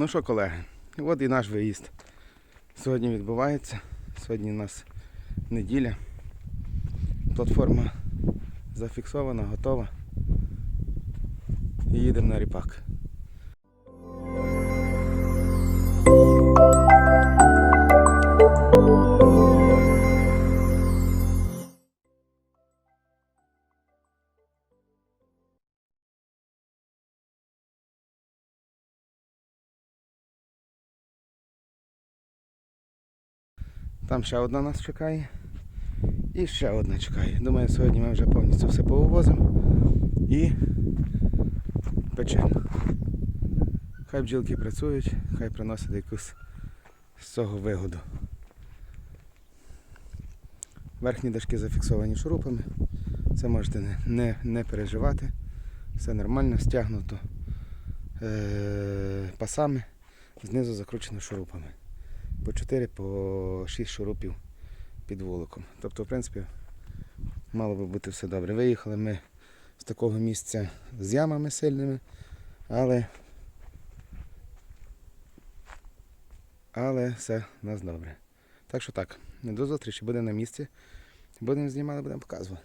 Ну що, колеги, от і наш виїзд. Сьогодні відбувається. Сьогодні у нас неділя. Платформа зафіксована, готова. І їдемо на ріпак. Там ще одна нас чекає. І ще одна чекає. Думаю, сьогодні ми вже повністю все повивозимо і печемо. Хай бджілки працюють, хай приносять якусь з цього вигоду. Верхні дошки зафіксовані шурупами. Це можете не, не, не переживати. Все нормально, стягнуто е- пасами, знизу закручено шурупами по 4, по 6 шурупів під вуликом. Тобто, в принципі, мало би бути все добре. Виїхали ми з такого місця з ямами сильними, але, але все у нас добре. Так що так, до зустрічі буде на місці. Будемо знімати, будемо показувати.